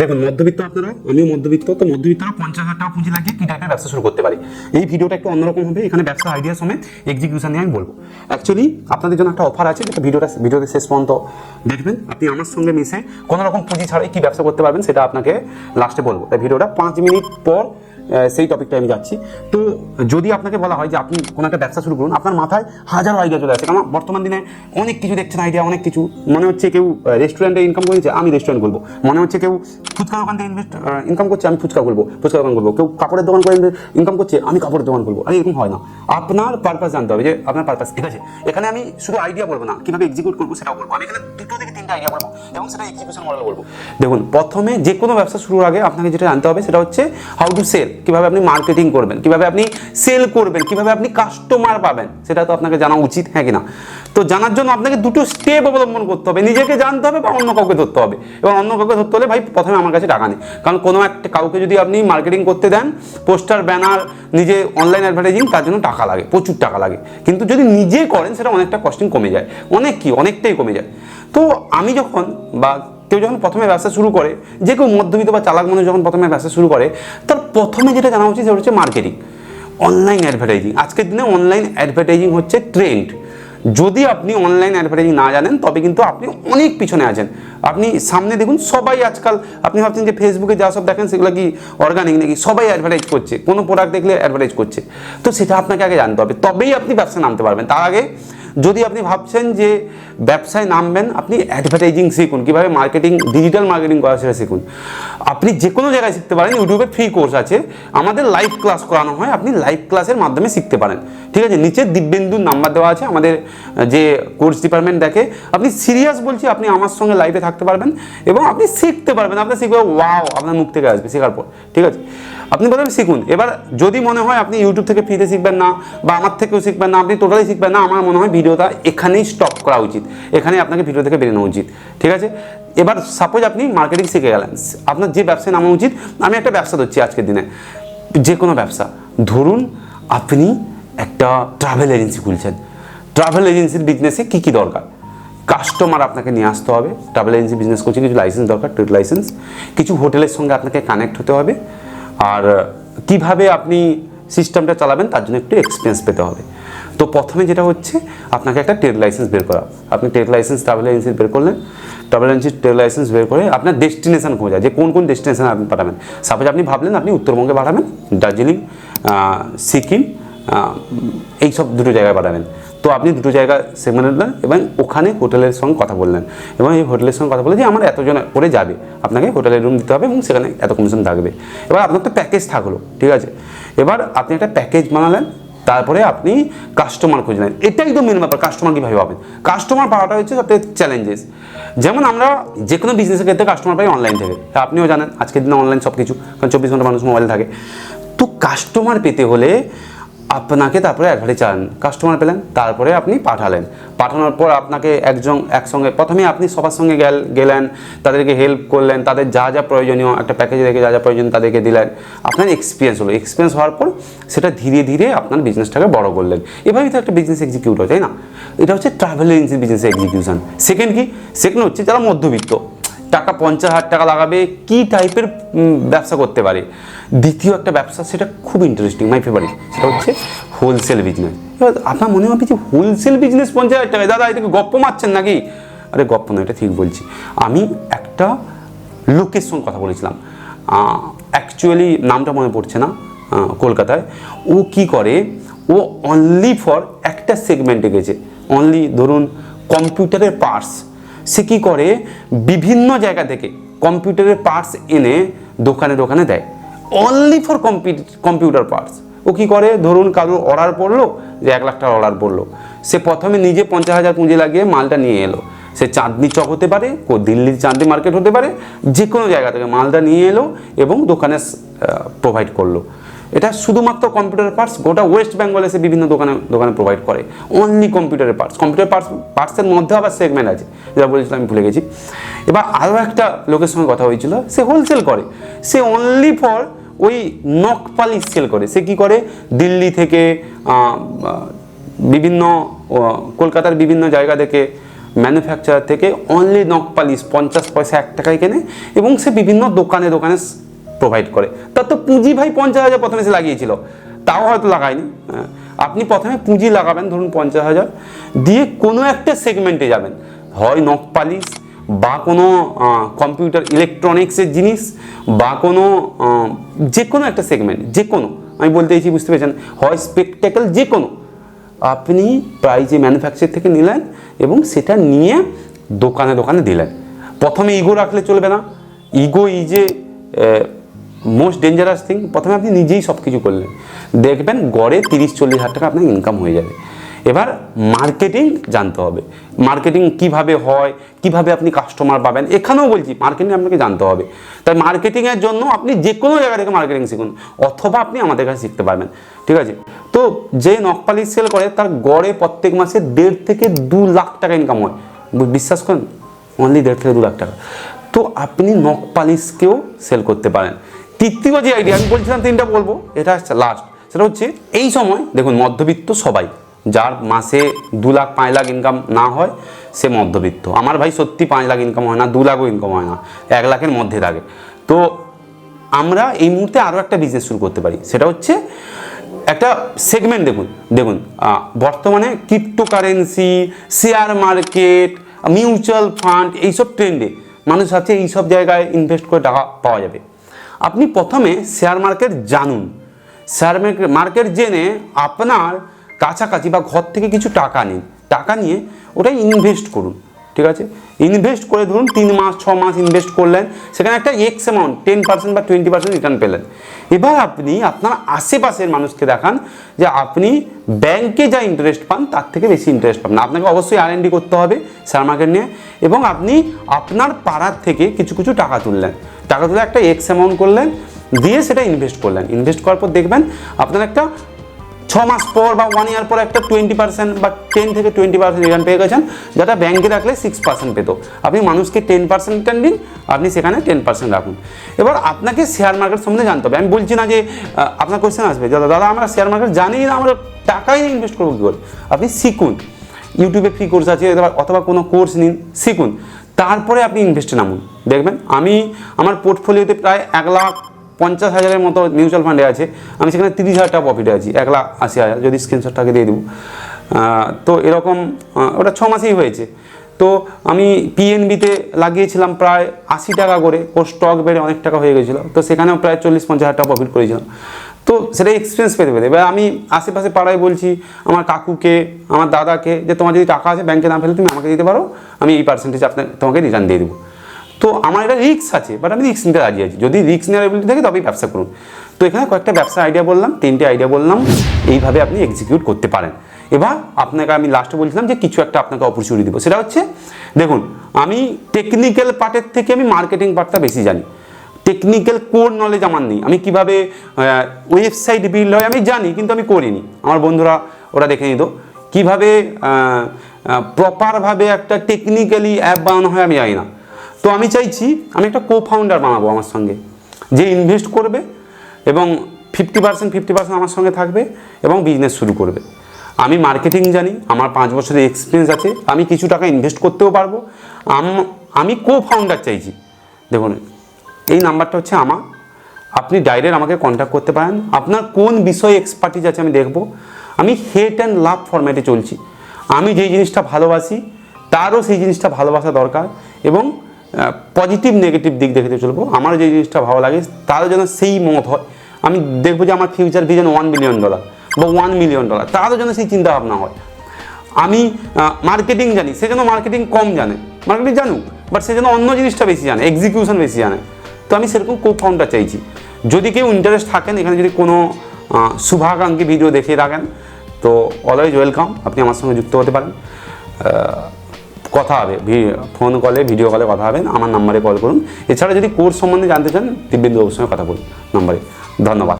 দেখুন, মধ্যবিত্ত আপনারা, আমিও মধ্যবিত্ত, তো মধ্যবিত্তরা পঞ্চাশ হাজার টাকা পুঁজি লাগিয়ে কি টাইপের ব্যবসা শুরু করতে পারি। এই ভিডিওটা একটু অন্যরকম হবে, এখানে ব্যবসা আইডিয়া সমেত এক্সিকিউশন নিয়ে আমি বলব। অ্যাকচুয়ালি আপনাদের জন্য একটা অফার আছে, যেটা ভিডিওটা, ভিডিওতে শেষ পর্যন্ত দেখবেন। আপনি আমার সঙ্গে মিশে কোনো রকম পুঁজি ছাড়াই কি ব্যবসা করতে পারবেন, সেটা আপনাকে লাস্টে বলব। তাই ভিডিওটা পাঁচ মিনিট পর সেই টপিকটা আমি যাচ্ছি। তো যদি আপনাকে বলা হয় যে আপনি কোনো একটা ব্যবসা শুরু করুন, আপনার মাথায় হাজার আইডিয়া চলে আসে। কারণ বর্তমান দিনে অনেক কিছু দেখছেন আইডিয়া অনেক কিছু। মনে হচ্ছে কেউ রেস্টুরেন্টে ইনকাম করেছে, আমি রেস্টুরেন্ট করব। মনে হচ্ছে কেউ ফুচকা দোকান থেকে ইনভেস্ট ইনকাম করছে, আমি ফুচকা করব, ফুচকা দোকান করব। কেউ কাপড়ের দোকান করে ইনকাম করছে, আমি কাপড়ের দোকান করব। আরে এরকম হয় না। আপনার পারপাস জানতে হবে যে আপনার পারপাস ঠিক আছে? এখানে আমি শুধু আইডিয়া বলব না, কীভাবে এক্সিকিউট করব সেটাও বলব। আমি এখানে দুটো থেকে তিনটা আইডিয়া বলব এবং সেটা এক্সিকিউশন মডেল বলব। দেখুন, প্রথমে যে কোনো ব্যবসা শুরুর আগে আপনাকে যেটা জানতে হবে সেটা হচ্ছে হাউ টু সেল কীভাবে আপনি মার্কেটিং করবেন, কীভাবে আপনি সেল করবেন, কীভাবে আপনি কাস্টমার পাবেন, সেটা তো আপনাকে জানা উচিত হ্যাঁ কিনা তো জানার জন্য আপনাকে দুটো স্টেপ অবলম্বন করতে হবে। নিজেকে জানতে হবে বা অন্য কাউকে ধরতে হবে। এবং অন্য কাউকে ধরতে হলে ভাই প্রথমে আমার কাছে টাকা নেই। কারণ কোনো একটা কাউকে যদি আপনি মার্কেটিং করতে দেন পোস্টার ব্যানার নিজে অনলাইন অ্যাডভার্টাইজিং তার জন্য টাকা লাগে, প্রচুর টাকা লাগে। কিন্তু যদি নিজে করেন, সেটা অনেকটা কস্টিং কমে যায়। অনেক কি, অনেকটাই কমে যায়। তো আমি যখন বা কেউ যখন প্রথমে ব্যবসা শুরু করে, যে কেউ মধ্যবিত্ত বা চালাক মানুষ যখন প্রথমে ব্যবসা শুরু করে, তার প্রথমে যেটা জানা উচিত, সেটা হচ্ছে মার্কেটিং অনলাইন অ্যাডভার্টাইজিং আজকের দিনে অনলাইন অ্যাডভার্টাইজিং হচ্ছে ট্রেন্ড যদি আপনি অনলাইন অ্যাডভার্টাইজিং না জানেন, তবে কিন্তু আপনি অনেক পিছনে আছেন। আপনি সামনে দেখুন, সবাই আজকাল, আপনি ভাবছেন যে ফেসবুকে যা সব দেখেন, সেগুলো কি অর্গানিক নাকি? সবাই অ্যাডভার্টাইজ করছে, কোনো প্রোডাক্ট দেখলে অ্যাডভার্টাইজ করছে। তো সেটা আপনাকে আগে জানতে হবে। তবেই আপনি ব্যবসা নামতে পারবেন। তার আগে যদি আপনি ভাবছেন যে ব্যবসায় নামবেন, আপনি অ্যাডভার্টাইজিং শিখুন, কীভাবে মার্কেটিং ডিজিটাল মার্কেটিং করা সেটা শিখুন। আপনি যে কোনো জায়গায় শিখতে পারেন ইউটিউবে ফ্রি কোর্স আছে। আমাদের লাইভ ক্লাস করানো হয়, আপনি লাইভ ক্লাসের মাধ্যমে শিখতে পারেন। ঠিক আছে, নিচে দিব্যেন্দুর নাম্বার দেওয়া আছে, আমাদের যে কোর্স ডিপার্টমেন্ট দেখে। আপনি সিরিয়াস বলছি, আপনি আমার সঙ্গে লাইভে থাকতে পারবেন এবং আপনি শিখতে পারবেন। আপনার শিখবে ওয়াও আপনার মুখ থেকে আসবে, শেখার পর। ঠিক আছে? আপনি প্রথমে শিখুন। এবার যদি মনে হয় আপনি ইউটিউব থেকে ফ্রিতে শিখবেন না বা আমার থেকেও শিখবেন না, আপনি টোটালি শিখবেন না, আমার মনে হয় ভিডিওটা এখানেই স্টপ করা উচিত। এখানে আপনাকে ভিডিও থেকে বেরোনো উচিত। ঠিক আছে? এবার সাপোজ আপনি মার্কেটিং শিখে গেলেন। আপনার যে ব্যবসায় নামা উচিত, আমি একটা ব্যবসা ধরছি আজকের দিনে। যে কোনো ব্যবসা। ধরুন আপনি একটা ট্রাভেল এজেন্সি খুলছেন। ট্রাভেল এজেন্সির বিজনেসে কী কী দরকার? কাস্টমার আপনাকে নিয়ে আসতে হবে। ট্রাভেল এজেন্সি বিজনেস করছে, কিছু লাইসেন্স দরকার ট্রেড লাইসেন্স কিছু হোটেলের সঙ্গে আপনাকে কানেক্ট হতে হবে। আর কীভাবে আপনি সিস্টেমটা চালাবেন তার জন্য একটু এক্সপিরিয়েন্স পেতে হবে। তো প্রথমে যেটা হচ্ছে, আপনাকে একটা ট্রেড লাইসেন্স বের করা। আপনি ট্রেড লাইসেন্স ট্রাভেল এজেন্সি বের করলেন। ট্রাভেল এজেন্সি ট্রেড লাইসেন্স বের করে আপনার ডেস্টিনেশন খোঁজা, যে কোন কোন ডেস্টিনেশনে আপনি পাঠাবেন। সাপোজ আপনি ভাবলেন আপনি উত্তরবঙ্গে পাঠাবেন, দার্জিলিং সিকিম এই সব দুটো জায়গায় পাঠাবেন। তো আপনি দুটো জায়গা সেগমেন্ট নিলেন এবং ওখানে হোটেলের সঙ্গে কথা বললেন। এবং এই হোটেলের সঙ্গে কথা বলে যে আমার এতজন করে যাবে। আপনাকে হোটেলের রুম দিতে হবে এবং সেখানে এত কমিশন থাকবে। এবার আপনার তো প্যাকেজ থাকল, ঠিক আছে? এবার আপনি একটা প্যাকেজ বানালেন, তারপরে আপনি কাস্টমার খুঁজলেন। এটাই তো মেন ব্যাপার কাস্টমার কীভাবে পাবেন? কাস্টমার পাওয়াটা হচ্ছে সবথেকে চ্যালেঞ্জেস যেমন আমরা যে কোনো বিজনেসের ক্ষেত্রে কাস্টমার পাই অনলাইন থেকে। আপনিও জানেন, আজকের দিনে অনলাইন সব কিছু কারণ চব্বিশ ঘণ্টা মানুষ মোবাইল থাকে। তো কাস্টমার পেতে হলে আপনাকে তারপরে অ্যাডভার্টাইজ চান কাস্টমার পেলেন, তারপরে আপনি পাঠালেন। পাঠানোর পর আপনাকে একজন, একসঙ্গে প্রথমে আপনি সবার সঙ্গে গেল, গেলেন, তাদেরকে হেল্প করলেন, তাদের যা যা প্রয়োজনীয়, একটা প্যাকেজ রেখে যা যা প্রয়োজন তাদেরকে দিলেন, আপনার এক্সপিরিয়েন্স হলো। এক্সপিরিয়েন্স হওয়ার পর সেটা ধীরে ধীরে আপনার বিজনেসটাকে বড় করলেন। এভাবেই তো একটা বিজনেস এক্সিকিউট হয়, তাই না? এটা হচ্ছে travel agency business execution second কি? সেকেন্ড হচ্ছে যারা মধ্যবিত্ত। টাকা, পঞ্চাশ হাজার টাকা লাগাবে, কি টাইপের ব্যবসা করতে পারে? দ্বিতীয় একটা ব্যবসা, সেটা খুব ইন্টারেস্টিং মাই ফেভারিট সেটা হচ্ছে হোলসেল বিজনেস এবার আপনার মনে হবে যে হোলসেল বিজনেস পঞ্চাশ হাজার টাকা, দাদা এটাকে গপ্প মারছেন নাকি? আরে গপ্প নয়, এটা ঠিক বলছি। আমি একটা লোকের সঙ্গে কথা বলেছিলাম। অ্যাকচুয়ালি নামটা মনে পড়ছে না কলকাতায়। ও কি করে? ও অনলি ফর একটা সেগমেন্টে গেছে। অনলি ধরুন কম্পিউটারের পার্টস সে কী করে? বিভিন্ন জায়গা থেকে কম্পিউটারের পার্টস এনে দোকানে দোকানে দেয়। অনলি ফর কম্পিউটার পার্টস ও কী করে? ধরুন কারোর অর্ডার পড়ল, যে এক লাখ টাকার অর্ডার পড়ল। সে প্রথমে নিজে পঞ্চাশ হাজার পুঁজি লাগিয়ে মালটা নিয়ে এলো। সে চাঁদনি চক হতে পারে, কো দিল্লির চাঁদনি মার্কেট হতে পারে যে কোনো জায়গা থেকে মালটা নিয়ে এলো এবং দোকানে প্রোভাইড করল। এটা শুধুমাত্র কম্পিউটার পার্টস গোটা ওয়েস্ট বেঙ্গলে সে বিভিন্ন দোকানে দোকানে প্রোভাইড করে। অনলি কম্পিউটারের পার্টস কম্পিউটার পার্টস পার্টসের মধ্যে আবার সেগমেন্ট আছে, যেটা বলেছিলাম আমি ভুলে গেছি। এবার আরও একটা লোকের সঙ্গে কথা হয়েছিল, সে হোলসেল করে। সে অনলি ফর ওই নখ পালিশ সেল করে। সে কি করে? দিল্লি থেকে বিভিন্ন কলকাতার বিভিন্ন জায়গা থেকে ম্যানুফ্যাকচারার থেকে অনলি নখ পালিশ পঞ্চাশ পয়সা এক টাকায় কেনে। এবং সে বিভিন্ন দোকানে দোকানে প্রোভাইড করে। তার তো পুঁজি ভাই পঞ্চাশ হাজার প্রথমে সে লাগিয়েছিল। তাও হয়তো লাগায়নি। হ্যাঁ। আপনি প্রথমে পুঁজি লাগাবেন, ধরুন পঞ্চাশ হাজার, দিয়ে কোনো একটা সেগমেন্টে যাবেন। হয় নখ পালিশ, বা কোনো কম্পিউটার ইলেকট্রনিক্সের জিনিস, বা কোনো যে কোনো একটা সেগমেন্ট যে কোনো আমি বলতে চাইছি, বুঝতে পেরেছেন? হয় স্পেকটেকল যে কোনো আপনি প্রাইজে ম্যানুফ্যাকচার থেকে নিলেন এবং সেটা নিয়ে দোকানে দোকানে দিলেন। প্রথমে ইগো রাখলে চলবে না। Ego is most dangerous thing প্রথমে আপনি নিজেই সব কিছু করলেন। দেখবেন গড়ে তিরিশ, চল্লিশ হাজার টাকা আপনার ইনকাম হয়ে যাবে। এবার মার্কেটিং জানতে হবে। মার্কেটিং কীভাবে হয়, কীভাবে আপনি কাস্টমার পাবেন, এখানেও বলছি মার্কেটিং আপনাকে জানতে হবে। তাই মার্কেটিংয়ের জন্য আপনি যে কোনো জায়গা থেকে মার্কেটিং শিখুন, অথবা আপনি আমাদের কাছে শিখতে পারবেন। ঠিক আছে? তো যে নকপালি সেল করে, তার গড়ে প্রত্যেক মাসে দেড় থেকে দু লাখ টাকা ইনকাম হয়। বিশ্বাস করেন? অনলি দেড় থেকে দু লাখ টাকা। তো আপনি নখ পালিশকেও সেল করতে পারেন। তৃতীয় যে আইডিয়া আমি বলছিলাম তিনটা বলব, এটা হচ্ছে লাস্ট সেটা হচ্ছে এই সময়, দেখুন, মধ্যবিত্ত সবাই, যার মাসে দু লাখ, পাঁচ লাখ ইনকাম না হয়, সে মধ্যবিত্ত। আমার ভাই সত্যি পাঁচ লাখ ইনকাম হয় না, দু লাখও ইনকাম হয় না, এক লাখের মধ্যে থাকে। তো আমরা এই মুহূর্তে আরও একটা বিজনেস শুরু করতে পারি, সেটা হচ্ছে একটা সেগমেন্ট দেখুন দেখুন বর্তমানে cryptocurrency share market mutual fund এইসব ট্রেন্ডে মানুষ ভাবছে এইসব জায়গায় ইনভেস্ট করে টাকা পাওয়া যাবে। আপনি প্রথমে শেয়ার মার্কেট জানুন। শেয়ার মার্কেট জেনে আপনার কাছাকাছি বা ঘর থেকে কিছু টাকা নিন। টাকা নিয়ে ওটা ইনভেস্ট করুন। ঠিক আছে? ইনভেস্ট করে ধরুন তিন মাস, ছ মাস ইনভেস্ট করলেন, সেখানে একটা এক্স অ্যামাউন্ট টেন পার্সেন্ট বা টোয়েন্টি পার্সেন্ট রিটার্ন পেলেন। এবার আপনি আপনার আশেপাশের মানুষকে দেখান যে আপনি ব্যাংকে যা ইন্টারেস্ট পান, তার থেকে বেশি ইন্টারেস্ট পাবেন। আপনাকে অবশ্যই আর করতে হবে শেয়ার মার্কেট নিয়ে। এবং আপনি আপনার পাড়ার থেকে কিছু কিছু টাকা তুললেন। টাকা তুলে একটা এক্স অ্যামাউন্ট করলেন, দিয়ে সেটা ইনভেস্ট করলেন। ইনভেস্ট করার পর দেখবেন আপনার একটা ছ মাস পর বা ওয়ান ইয়ার পর একটা টোয়েন্টি পার্সেন্ট বা টেন থেকে টোয়েন্টি পার্সেন্ট রিটার্ন পেয়ে গেছেন, যেটা ব্যাংকে রাখলে সিক্স পার্সেন্ট পেতো। আপনি মানুষকে টেন পার্সেন্ট রিটার্ন দিন, আপনি সেখানে টেন পার্সেন্ট রাখুন। এবার আপনাকে শেয়ার মার্কেট সম্বন্ধে জানতে হবে। আমি বলছি না যে আপনার কোয়েশ্চেন আসবে। দাদা দাদা, আমরা শেয়ার মার্কেট জানি না, আমরা টাকাই ইনভেস্ট করব কী করে? আপনি শিখুন। ইউটিউবে ফ্রি কোর্স আছে, অথবা কোনো কোর্স নিন, শিখুন। তারপরে আপনি ইনভেস্টে নামুন। দেখবেন, আমি আমার পোর্টফোলিওতে প্রায় এক লাখ পঞ্চাশ হাজারের মতো মিউচুয়াল ফান্ডে আছে। আমি সেখানে তিরিশ হাজার টাকা প্রফিটে আছি, এক লাখ আশি হাজার। যদি স্ক্রিনশটটাকে দিয়ে দেবো। তো এরকম ওটা ছ মাসেই হয়েছে। তো আমি পিএনবিতে লাগিয়েছিলাম প্রায় আশি টাকা করে। ও স্টক বেড়ে অনেক টাকা হয়ে গেছিল। তো সেখানেও প্রায় চল্লিশ পঞ্চাশ হাজার টাকা প্রফিট করেছিলাম। তো সেটা এক্সপিরিয়েন্স পেতে পেতে। এবার আমি আশেপাশে পাড়ায় বলছি, আমার কাকুকে, আমার দাদাকে যে তোমার যদি টাকা আছে ব্যাংকে না ফেলে তুমি আমাকে দিতে পারো। আমি এই পার্সেন্টেজ আপনার তোমাকে রিটার্ন দিয়ে দেবো। তো আমার এটা রিস্ক আছে বাট আমি রিস্ক নিতে রাজি আছি। যদি রিক্স নেওয়ার এবিলিটি থাকে, তবেই ব্যবসা করুন। তো এখানে কয়েকটা ব্যবসা আইডিয়া বললাম, তিনটে আইডিয়া বললাম, এইভাবে আপনি এক্সিকিউট করতে পারেন। এবার আপনাকে আমি লাস্টে বলছিলাম যে কিছু একটা আপনাকে অপরচুনিটি দেবো। সেটা হচ্ছে, দেখুন, আমি টেকনিক্যাল পার্টের থেকে আমি মার্কেটিং পার্টটা বেশি জানি। টেকনিক্যাল কোর নলেজ আমার নেই। আমি কীভাবে ওয়েবসাইট বিল্ড হয় আমি জানি, কিন্তু আমি করিনি। আমার বন্ধুরা, ওরা দেখে নিত। কীভাবে প্রপারভাবে একটা টেকনিক্যালি অ্যাপ বানানো হয় আমি জানি না। তো আমি চাইছি, আমি একটা কো ফাউন্ডার বানাবো আমার সঙ্গে, যে ইনভেস্ট করবে এবং ফিফটি পার্সেন্ট ফিফটি পার্সেন্ট আমার সঙ্গে থাকবে এবং বিজনেস শুরু করবে। আমি মার্কেটিং জানি, আমার পাঁচ বছরের এক্সপিরিয়েন্স আছে, আমি কিছু টাকা ইনভেস্ট করতেও পারব। আম- কো ফাউন্ডার চাইছি। দেখুন, এই নাম্বারটা হচ্ছে আমার। আপনি ডাইরেক্ট আমাকে কন্ট্যাক্ট করতে পারেন। আপনার কোন বিষয়ে এক্সপার্টিজ আছে আমি দেখব। আমি হেট অ্যান্ড লাভ ফরম্যাটে চলছি। আমি যেই জিনিসটা ভালোবাসি, তারও সেই জিনিসটা ভালোবাসা দরকার এবং পজিটিভ নেগেটিভ দিক দেখতে চলবো। আমার যে জিনিসটা ভালো লাগে তারও যেন সেই মত হয়। আমি দেখব যে আমার future vision one billion dollar বা ওয়ান মিলিয়ন ডলার তারও যেন সেই চিন্তা ভাবনা হয়। আমি মার্কেটিং জানি, সে যেন মার্কেটিং কম জানে। মার্কেটিং জানুক বাট সে যেন অন্য জিনিসটা বেশি জানে এক্সিকিউশন বেশি জানে। তো আমি সেরকম কো ফাউন্ডার চাইছি। যদি কেউ ইন্টারেস্ট থাকেন, এখানে যদি কোনো শুভাকাঙ্ক্ষী ভিডিও দেখে রাখেন তো অলওয়েজ ওয়েলকাম আপনি আমার সঙ্গে যুক্ত হতে পারেন। কথা হবে। ফোন কলে ভিডিও কলে কথা হবে। আমার নাম্বারে কল করুন। এছাড়া যদি কোর্স সম্বন্ধে জানতে চান, দিব্যেন্দু বাবুর সঙ্গে কথা বলুন নাম্বারে ধন্যবাদ।